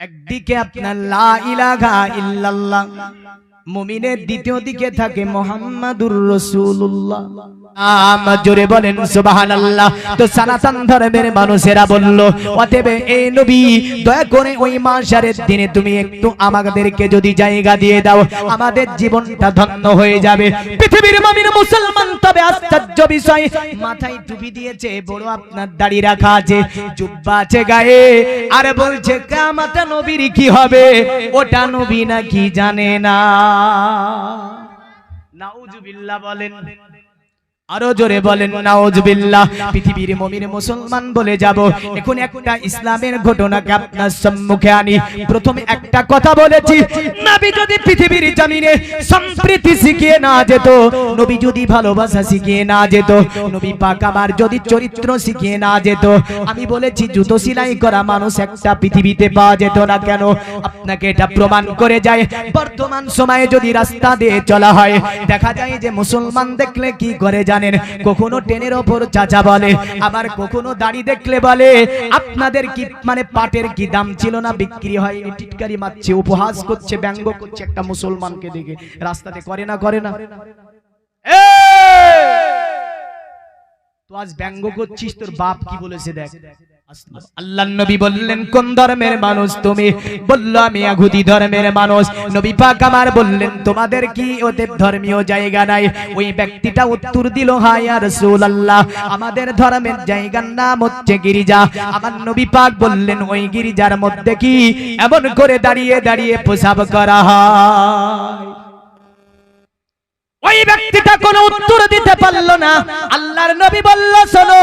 একদিকে আপনার লা ইলাহা ইল্লাল্লাহ মুমিনের দ্বিতীয় দিকে থাকে মোহাম্মদুর রসুল্লাহ আম জোরে বলেন সুবহানাল্লাহ। তো সনাতন ধর্মের মানুষেরা বলল অতএব এই নবী দয়া করে ওই মাশারের দিনে তুমি একটু আমাদেরকে যদি জায়গা দিয়ে দাও আমাদের জীবনটা ধন্য হয়ে যাবে। পৃথিবীর মুমিন মুসলমান তবে আশ্চর্য বিষয় মাথায় টুপি দিয়েছে বড় আপনার দাড়ি রাখা আছে জুব্বা আছে গায়ে আর বলছে কামাতা নবীর কি হবে? ওটা নবী নাকি জানে না। নাউজুবিল্লাহ বলেন। আরও জোরে বলেন নাউজুবিল্লাহ পৃথিবীর মুমিন মুসলমান বলে যাব। এখন একটা ইসলামের ঘটনাকে আপনার সম্মুখে আনি। প্রথমে একটা কথা বলেছি, নবী যদি পৃথিবীর জমিনে সম্প্রীতি শিখিয়ে না যেত, নবী যদি ভালোবাসা শিখিয়ে না যেত, নবী পাক আমার যদি চরিত্র শিখিয়ে না যেত, আমি বলেছি, জুতো সেলাই করা মানুষ একটা পৃথিবীতে পাওয়া যেত না কেন? আপনাকে এটা প্রমাণ করে যায়, বর্তমান সময়ে যদি রাস্তা দিয়ে চলা হয়, দেখা যায় যে মুসলমান দেখলে কি করে জানেন কখনো ট্রেনের ওপর চাচা বলে আবার কখনো দাড়ি দেখলে বলে আপনাদের কি মানে পাটের কি দাম ছিল না বিক্রি হয় টিটকারি মারছে উপহাস করছে ব্যঙ্গ করছে একটা মুসলমানকে দেখে রাস্তাতে করে না করে না। তো আজ ব্যঙ্গ করছিস তোর বাপ কি বলেছে দেখ? আল্লাহ নবী বললেন, কোন ধর্মের মানুষ তুমি? বলল, আমি আগুদি ধর্মের মানুষ। নবী পাক আমার বললেন, তোমাদের কি ওদের ধর্মীয় জায়গা নাই? ওই ব্যক্তিটা উত্তর দিল হ্যাঁ রাসূলুল্লাহ, আমাদের ধর্মের জায়গার নাম হচ্ছে গিরিজা। আমার নবী পাক বললেন, ওই গিরিজার মধ্যে কি এমন করে দাঁড়িয়ে দাঁড়িয়ে প্রসাব করা হয়? ওই ব্যক্তিটা কোনো উত্তর দিতে পারল না। আল্লাহর নবী বলল, শোনো,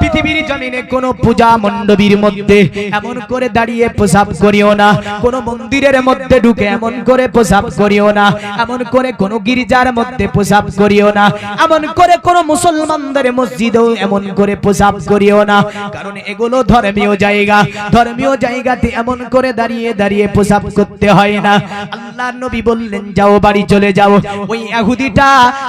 পৃথিবীর জমিনে কোনো পূজা মণ্ডপীর মধ্যে এমন করে দাঁড়িয়ে প্রসাব করিও না। কোনো মন্দিরের মধ্যে ঢুকে এমন করে প্রসাব করিও না। এমন করে কোনো গির্জার মধ্যে প্রসাব করিও না। এমন করে কোনো মুসলমানদের মসজিদেও এমন করে প্রসাব করিও না। কারণ এগুলো ধর্মীয় জায়গা। ধর্মীয় জায়গাতে এমন করে দাঁড়িয়ে দাঁড়িয়ে প্রসাব করতে হয় না। আল্লাহ নবী বললেন, যাও, বাড়ি চলে যাও। ওই ইহুদিটা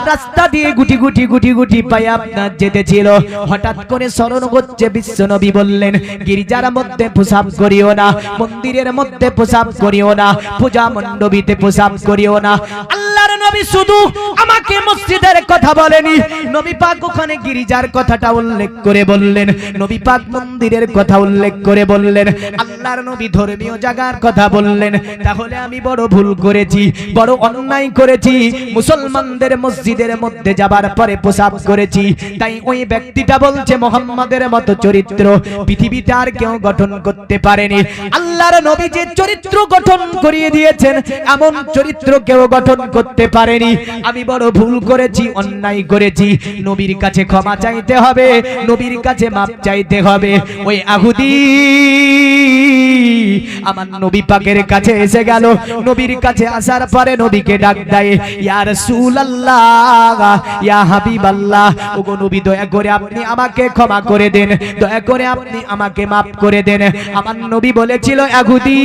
রাস্তা দিয়ে গুটি গুটি গুটি গুটি পায়ে আপনার যেতেছিল হঠাৎ করে স্মরণ করছে বিশ্ব নবী বললেন, গির্জার মধ্যে প্রসাব করিও না, মন্দিরের মধ্যে প্রসাব করিও না, পূজা মণ্ডপীতে প্রসাব করিও না। আল্লাহর নবী শুধু আমাকে মসজিদের কথা বলেনি। নবী পাক ওখানে গিরিজার কথাটা উল্লেখ করে বললেন। নবী পাক মন্দিরের কথা উল্লেখ করে বললেন। আল্লাহর নবী ধর্মীয় জায়গার কথা বললেন। তাহলে আমি বড় ভুল করেছি, বড় অন্যায় করেছি। মুসলমানদের মসজিদের মধ্যে যাবার পরে প্রসাব করেছি। তাই ওই ব্যক্তিটা বলছে মোহাম্মদের মতো চরিত্র। পৃথিবীতে আর কেউ গঠন করতে পারেনি। আল্লাহর নবী যে চরিত্র গঠন করিয়ে দিয়েছেন, এমন চরিত্র কেউ গঠন করতে পারেনি। আমি বড় ভুল করেছি, অন্যায় করেছি। নবীর কাছে ক্ষমা চাইতে হবে, নবীর কাছে মাপ চাইতে হবে। ওই আহুদি আমার নবী পাকের কাছে এসে গেল। নবীর কাছে আসার পরে নবীকে ডাক দেয়, ইয়া রাসূলুল্লাহ, ইয়া হাবিবাল্লাহ। ওগো নবী, দয়া করে আপনি আমাকে ক্ষমা করে দেন, দয়া করে আপনি আমাকে মাফ করে দেন। আমার নবী বলেছিল আগুদি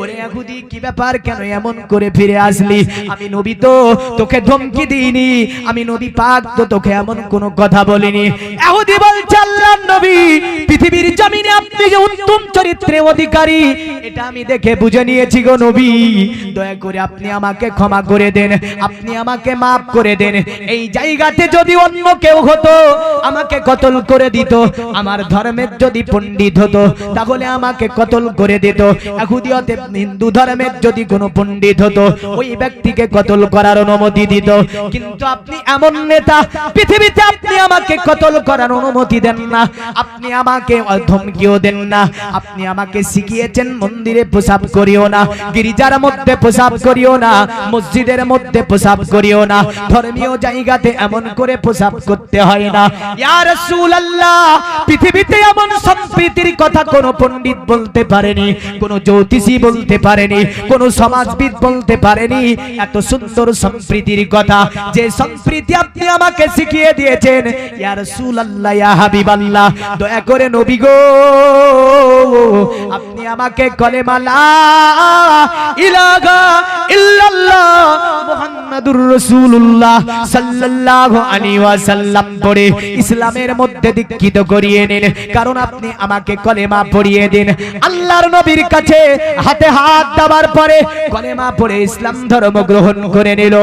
ওরে আগুদি কি ব্যাপার? কেন এমন করে ফিরে আসলি? আমি নবী তো তোকে ধমকি দিইনি, আমি নবী পাক তো তোকে এমন কোনো কথা বলিনি। এহুদি বলছে, আল্লাহর নবী, পৃথিবীর জমিনে আপনি যে উত্তম চরিত্রের অধিকারী, এটা আমি দেখে বুঝে নিয়েছি গো নবী। দয়া করে আপনি আমাকে ক্ষমা করে দেন, আপনি আমাকে মাফ করে দেন। এই জায়গাতে যদি অন্য কেউ হতো, আমাকে কতল করে দিত, আমার ধর্মের যদি পণ্ডিত হতো, তাহলে আমাকে কতল করে দিত। এহুদিয়তে হিন্দু ধর্মের যদি কোনো পণ্ডিত হতো, ওই ব্যক্তিকে কতল করার অনুমতি দিত। কিন্তু আপনি এমন নেতা, পৃথিবীতে আপনি আমাকে কতল করার অনুমতি দেন না। আপনি আমাকে ধমকিও দেন না, আপনি আমাকে শিখিয়েছেন মন্দিরে প্রসাব করিও না, গিরিজার মধ্যে প্রসাব করিও না, মসজিদের মধ্যে প্রসাব করিও না, ধর্মীয় জায়গাতে এমন করে প্রসাব করতে হয় না। ইয়া রাসূলুল্লাহ, পৃথিবীতে এমন সম্প্রীতির কথা কোন পণ্ডিত বলতে পারেনি, কোন জ্যোতিষী বলতে পারেনি, কোন সমাজবিদ বলতে পারেনি। এত সুন্দর সম্প্রীতির কথা, যে সম্প্রীতি আপনি আমাকে শিখিয়ে দিয়েছেন, ইয়া রাসূলুল্লাহ, ইয়া হাবিবাল্লাহ, দয়া করে নবী গো। আপনি আমাকে কলেমা লা ইল্লাল্লাহ মুহাম্মাদুর রাসূলুল্লাহ সাল্লাল্লাহু আলাইহি ওয়াসাল্লাম পড়ে ইসলামের মধ্যে দীক্ষিত করিয়ে নিন। কারণ আপনি আমাকে কলেমা পড়িয়ে দিন। আল্লাহর নবীর কাছে হাতে হাত দেওয়ার পরে কলেমা পড়ে ইসলাম ধর্ম গ্রহণ করে নিল।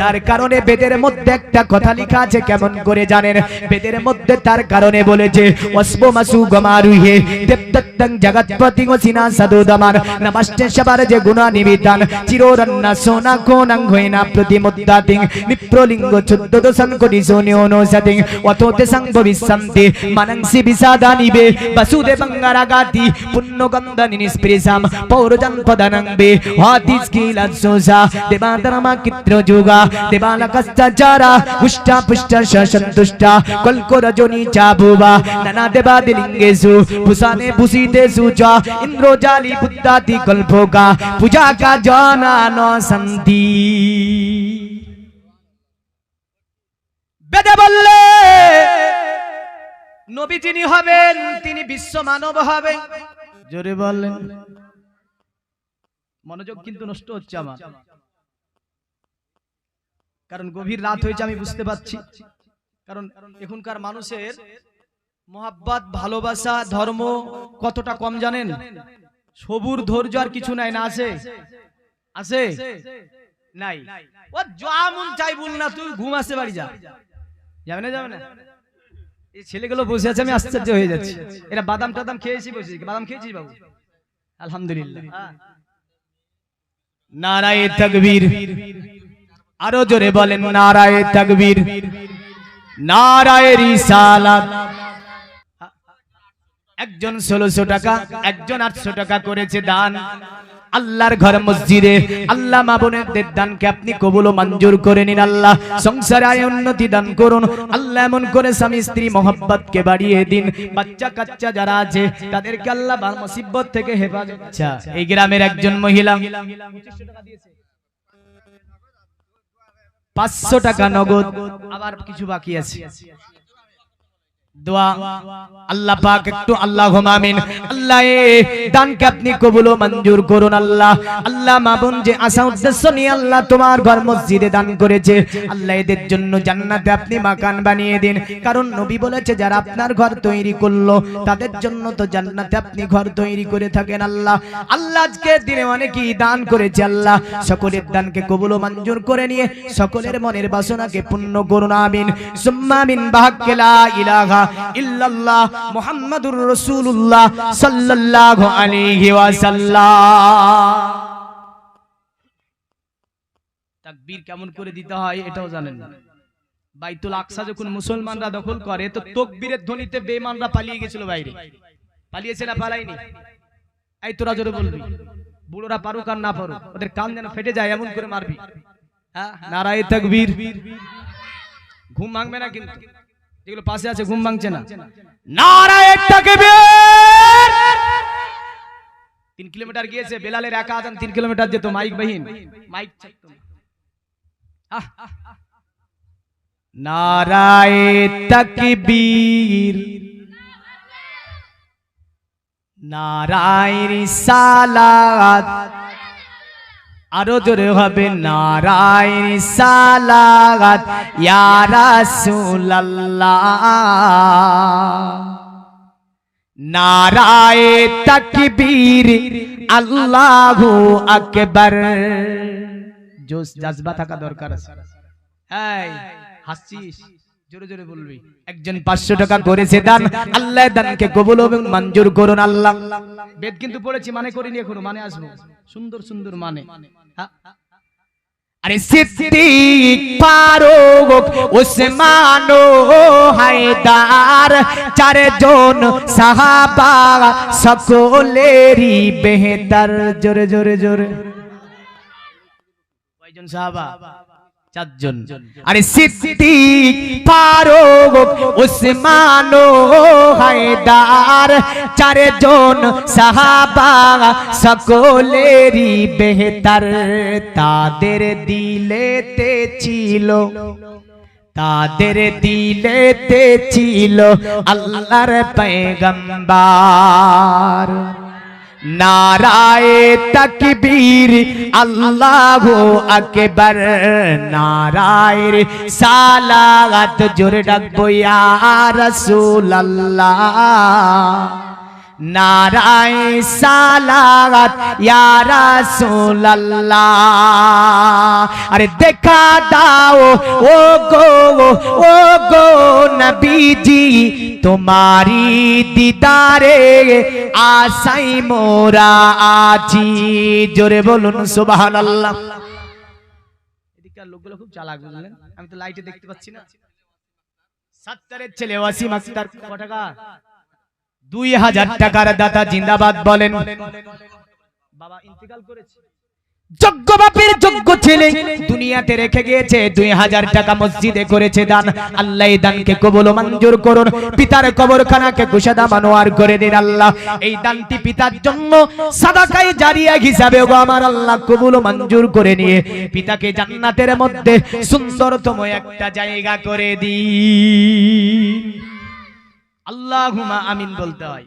তার কারণে বেদের মধ্যে একটা কথা লেখা আছে, কেমন করে জানেন? বেদের মধ্যে তার কারণে বলেছে অস্প মাসু গমারুহে നിത്യത്തം ജഗത്പതിങ്ങു സിനാ സദൂതമാൻ നമസ്തേ ശബര ജെ ഗുണ നിവിതാൻ ചിരോരന്ന സോന കോനং ഹൈന പ്രതിമുദ്ദാതിങ് നിപ്രോലിംഗ ചുദ്ദത സൻകൊടി സോനിയോനോ സതിങ് വതോത്തെ സംഭവിസന്തി മനംസി വിസാദാനിബേ വസുദേ ബംഗരഗാതി പുന്നഗന്ധനി നിസ്പ്രിസാം പൗരജൻ പദനംബേ വാതിസ് കീലസോസ ദേവാധർമ്മ കിത്രജുഗ ദേവാലകസ്തചാര ഉഷ്ട പുഷ്ട ശശന്തുഷ്ട കൊൽകൊരജോനി ചാബുവ നനദേവാദിലിംഗേസു പുസ ভূষানে ভূষিতেষু চ ইন্দ্রজালি বুদ্ধাতি কল্পকা পূজা কা জানা ন সন্তি বেদে বললে নবী যিনি হবেন তিনি বিশ্ব মানব হবে জোরে বললেন মনোযোগ কিন্তু নষ্ট হচ্ছে আমার কারণ গভীর রাত হয়েছে আমি বুঝতে পারছি কারণ এখনকার মানুষের মোহাব্বত, ভালোবাসা, ধর্ম কতটা কম জানেন? সবুর ধৈর্য আর কিছু নাই না আছে? আছে? নাই। ও যেমন চাই বল না, তুই ঘুম আসতে বাড়ি যা। যাবে না যাবে না। এই ছেলেগুলো বসে আছে, আমি আশ্চর্য হয়ে যাচ্ছি। এরা বাদাম টাদাম খেয়েছি বসে। বাদাম খেয়েছিস বাবু? আলহামদুলিল্লাহ। নারায়ে তকবীর। আরও জোরে বলেন, নারায়ে তকবীর। নারায়ে রিসালাত। একজন ষোলোশো টাকা, একজন আটশো টাকা করেছে দান। আল্লাহর ঘর মসজিদে আল্লাহ মা বোনেদের দানকে আপনি কবুল ও মঞ্জুর করে নিন আল্লাহ। সংসারে আয় উন্নতি দান করুন। আল্লাহ এমন করে স্বামী স্ত্রী মোহাব্বত কে বাড়িয়ে দিন। বাচ্চা কাচ্চা যারা আছে, তাদেরকে আল্লাহ মুসিবত থেকে হেফাজত আচ্ছা এই গ্রামের একজন মহিলা পাঁচশো টাকা নগদ, আবার কিছু বাকি আছে। দোয়া। আল্লাহ পাক একটু আল্লাহ আমিন। আল্লাহ দানকে আপনি কবুল ও মঞ্জুর করুন আল্লাহ। আল্লাহ যে উদ্দেশ্য নিয়ে আল্লাহ তোমার ঘর মসজিদে দান করেছে, আল্লাহ এদের জন্য জান্নাতে আপনি মাকান বানিয়ে দিন। কারণ নবী বলেছে, যারা আপনার ঘর তৈরি করল, তাদের জন্য তো জান্নাতে আপনি ঘর তৈরি করে থাকেন আল্লাহ। আল্লাহ আজকে দিনে অনেকেই দান করেছে আল্লাহ। সকলের দানকে কবুল ও মঞ্জুর করে নিয়ে সকলের মনের বাসনাকে পূর্ণ করুন, আমিন। মিন ইলাহা ইল্লাল্লাহ মুহাম্মাদুর রাসূলুল্লাহ সাল্লাল্লাহু আলাইহি ওয়াসাল্লাম। তাকবীর কেমন করে দিতে হয় এটাও জানেন না। বাইতুল আকসা যখন মুসলমানরা দখল করে, তো তকবীরের ধ্বনিতে বেঈমানরা পালিয়ে গেছিল বাইরে। পালিয়েছে না পালাইনি এই তোরা জোরে বলবি। বুড়োরা পারুক আর না পারুক, ওদের কান যেন ফেটে যায়, এমন করে মারবি। হ্যাঁ? নারায়ে তাকবীর। ঘুম ভাঙবে না কিন্তু। যেগুলো পাশে আছে ঘুম ভাঙছে না নারায়ে তাকবীর তিন কিলোমিটার গিয়েছে বেলালের একা আজান তিন কিলোমিটার যেত মাইক বাহিন মাইক চাইতো না। আহ, আহ, আহ। নারায়ে তাকবীর নারায়ে রিসালাত আরও জোরে হবে নারায়ণ সালাগাত নারায়ে তাকবীর, আল্লাহু আকবার। জোশ, জজবা থাকা দরকার আছে। এই, হাসছিস? জোরে জোরে বলবি। একজন পাঁচশো টাকা করেছে দান, আল্লাহ দানকে কবুল এবং মঞ্জুর করুন আল্লাহ। বেদ কিন্তু পড়েছি মানে করিনি এখনও মানে আসব। সুন্দর সুন্দর মানে? আরে সিদ্দিক ফারুক উসমান হায়দার চারজন সাহাবা সকলেরই বেহতর জোরে জোরে জোরে। কয়জন সাহাবা? চারজন। আরে সিদ্দিক ফারুক উসমান হায়দার চারজন সাহাবা সকলেরই বেহতার। তাদের দিলেতে ছিল তাদের দিলেতে ছিল আল্লাহর পেগম্বার নারায় তকবীর, আল্লাহ আকবার। নারায় সালাত জোরে ডাকবো ইয়া রাসূলুল্লাহ। নারায় সালাত ইয়া রাসূলুল্লাহ। আরে দেখা দাও ও গো ও গো নবীজি তোমারি দিদারে আসাই মোরা আছি জোরে বলুন সুবহানাল্লাহ। এদিককার লোকগুলো খুব চালাক বুঝলেন? আমি তো লাইটে দেখতে পাচ্ছি না। সাত্তারের ছেলে ওয়াসিম আক্তার ক টাকা? দুই হাজার টাকার দাতা জিন্দাবাদ বলেন। বাবা ইন্তেকাল করেছে। যোগ্য বাপের যোগ্য ছেলে। দুনিয়াতে রেখে গিয়েছে, দুই হাজার টাকা মসজিদে করেছে দান। আল্লাহ দানকে কবুল মঞ্জুর করুন। পিতার কবরখানাকে কুশাদা মানোয়ার করে দিন আল্লাহ। এই দানটি পিতার জন্য সাদাকাই জারিয়া হিসাবে গো আমার আল্লাহ কবুল মঞ্জুর করে নিয়ে পিতাকে জান্নাতের মধ্যে সুন্দরতম একটা জায়গা করে দি আল্লাহুমা আমিন বলতে হয়।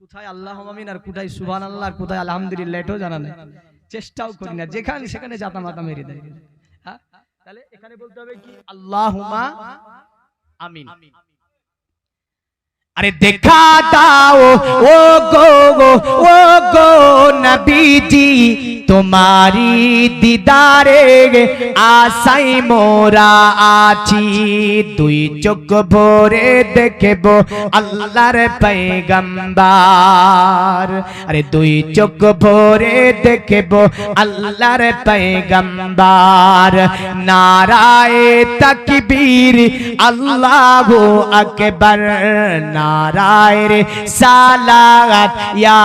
কোথায় আল্লাহ আমিন আর কোথায় সুবহান আল্লাহ আর কোথায় আলহামদুলিল্লাহ এটাও জানা নেই। চেষ্টাও করি না যেখানে সেখানে জাতা মাতা মেরে দেয়? তাহলে এখানে বলতে হবে কি? আল্লাহুমা আমিন। আরে দেখা দাও ও গো গো ও গো নবীজি, তোমারি দিদারে আসাই মোরা আছি। দুই চোখ ভরে দেখব আল্লাহর পৈগম্বার আরে দুই চোখ ভরে দেখব আল্লাহর পৈগম্বার নারায় তকবীর, আল্লাহু আকবার। নারায় সালাত, ইয়া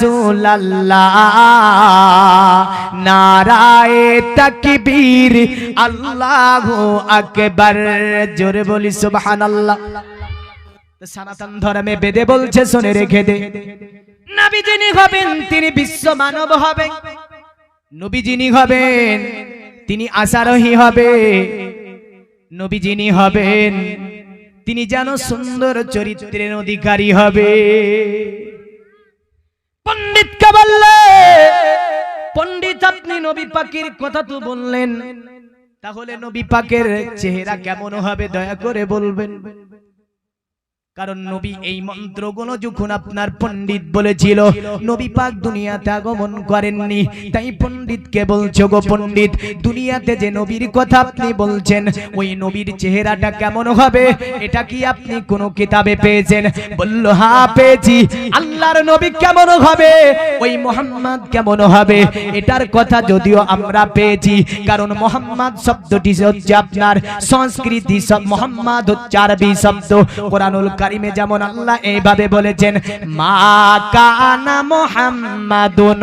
রাসূলুল্লাহ। নারায় তকবীর। আল্লাহ আকবার। জোরে বলি সুবহানাল্লাহ। তো সনাতন ধর্মে বেদে বলছে, শুনে রেখে দে। নবী যিনি হবেন, তিনি বিশ্ব মানব হবেন। নবী যিনি হবেন, তিনি আশারোহী হবে নবী যিনি হবেন, তিনি যেন সুন্দর চরিত্রের অধিকারী হবে পণ্ডিতকে বললে পণ্ডিত আপনি নবী পাকের কথা তো বললেন। তাহলে নবী পাকের চেহারা কেমন হবে দয়া করে বলবেন। কারণ নবী এই মন্ত্রগুলো যখন আপনার পণ্ডিত বলেছিল, নবী পাক দুনিয়াতে আগমন করেননি। তাই পণ্ডিতকে বলছো গো পণ্ডিত, দুনিয়াতে যে নবীর কথা আপনি বলছেন, ওই নবীর চেহারাটা কেমন হবে? এটা কি আপনি কোনো কিতাবে পেয়েছেন? বলল হ্যাঁ পেয়েছি। আল্লাহর নবী কেমন হবে? ওই মোহাম্মদ কেমন হবে? এটার কথা যদিও আমরা পেয়েছি, কারণ মোহাম্মদ শব্দটি হচ্ছে আপনার, সংস্কৃতি মোহাম্মদ হচ্ছে আরবি শব্দ, কোরআনুল কারিমে যেমন আল্লাহ এইভাবে বলেছেন, মা কানা মোহাম্মাদুন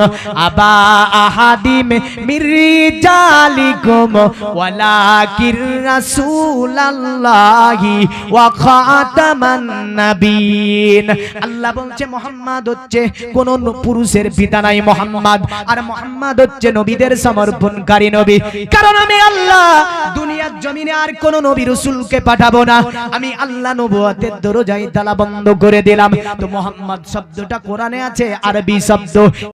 আবা আহাদিম মিরজালিকুম ওয়ালাকির রাসূলুল্লাহি ওয়া খাতামান নাবিয়িন। আল্লাহ বলছে, মোহাম্মদ হচ্ছে কোন পুরুষের পিতা নাই মোহাম্মদ, আর মোহাম্মদ হচ্ছে নবীদের সমর্পণকারী নবী। কারণ আমি আল্লাহ দুনিয়ার জমিনে আর কোন নবী রাসূলকে পাঠাবো না। আমি আল্লাহ নবুয়তের দরজায় তালা বন্ধ করে দিলাম। তো মোহাম্মদ শব্দটা কোরআনে আছে আরবি শব্দ।